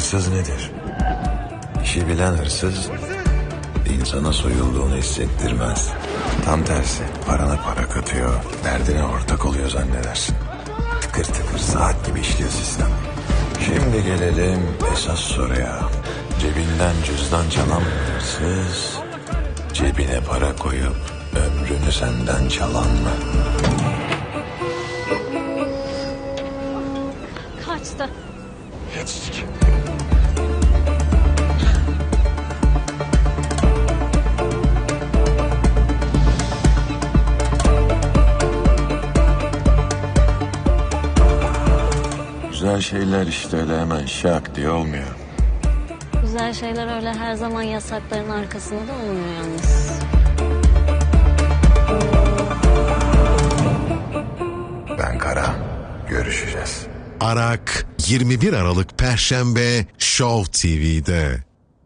Hırsız nedir? İşi bilen hırsız insana soyulduğunu hissettirmez. Tam tersi parana para katıyor, derdine ortak oluyor zannedersin. Tıkır tıkır saat gibi işliyor sistem. Şimdi gelelim esas soruya. Cebinden cüzdan çalan mı hırsız? Cebine para koyup ömrünü senden çalan mı? Kaçtı. Yetiştik. Güzel şeyler işte öyle hemen şak diye olmuyor. Güzel şeyler öyle her zaman yasakların arkasında da olmuyor yalnız. Ben Kara. Görüşeceğiz. Arak 21 Aralık Perşembe Show TV'de.